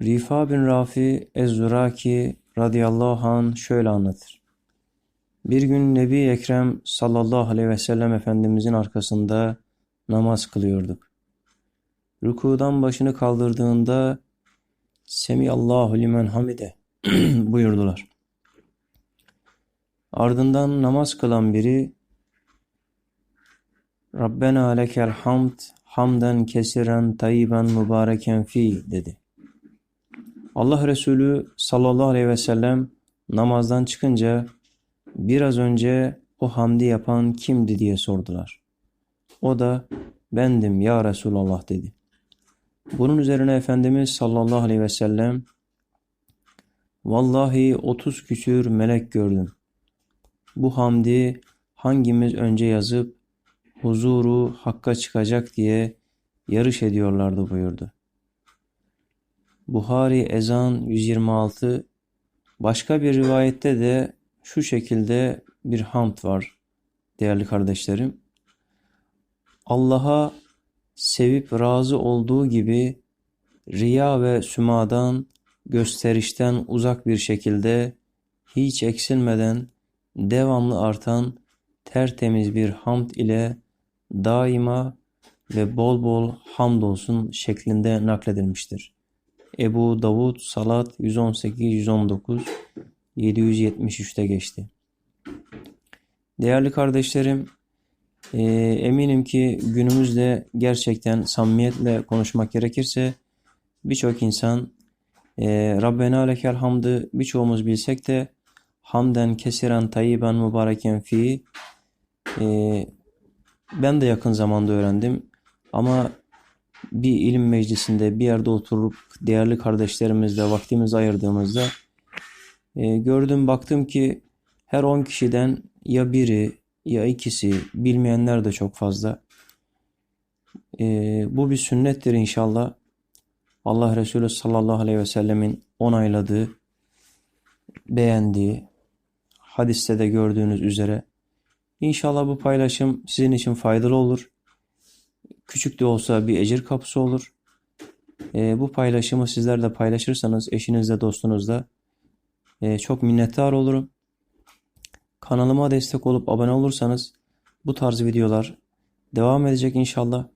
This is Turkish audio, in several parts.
Rifa bin Rafi Ez-Zuraki radıyallahu anh şöyle anlatır. Bir gün Nebi Ekrem sallallahu aleyhi ve sellem Efendimizin arkasında namaz kılıyorduk. Rükudan başını kaldırdığında Semiyallahu limen hamide buyurdular. Ardından namaz kılan biri Rabbena lekel hamd hamden kesiren tayyiben mübareken fi dedi. Allah Resulü sallallahu aleyhi ve sellem namazdan çıkınca biraz önce o hamdi yapan kimdi diye sordular. O da bendim ya Resulallah dedi. Bunun üzerine Efendimiz sallallahu aleyhi ve sellem Vallahi otuz küsür melek gördüm. Bu hamdi hangimiz önce yazıp huzuru hakka çıkacak diye yarış ediyorlardı buyurdu. Buhari Ezan 126 Başka bir rivayette de şu şekilde bir hamd var değerli kardeşlerim. Allah'a sevip razı olduğu gibi riya ve sümadan, gösterişten uzak bir şekilde hiç eksilmeden devamlı artan tertemiz bir hamd ile daima ve bol bol hamdolsun şeklinde nakledilmiştir. Ebu Davud Salat 118-119 773'te geçti. Değerli kardeşlerim, e, eminim ki günümüzde gerçekten samimiyetle konuşmak gerekirse birçok insan e, Rabbena lekel hamdı birçoğumuz bilsek de hamden kesiren tayyiben mübareken fi e, ben de yakın zamanda öğrendim ama bir ilim meclisinde bir yerde oturup değerli kardeşlerimizle vaktimizi ayırdığımızda e, gördüm baktım ki her 10 kişiden ya biri ya ikisi bilmeyenler de çok fazla. E, bu bir sünnettir inşallah. Allah Resulü sallallahu aleyhi ve sellemin onayladığı, beğendiği, hadiste de gördüğünüz üzere. İnşallah bu paylaşım sizin için faydalı olur. Küçük de olsa bir ecir kapısı olur. E, bu paylaşımı sizler de paylaşırsanız eşinizle dostunuzla e, çok minnettar olurum. Kanalıma destek olup abone olursanız bu tarz videolar devam edecek inşallah.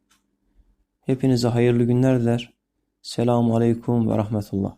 Hepinize hayırlı günler diler. Selamun Aleyküm ve Rahmetullah.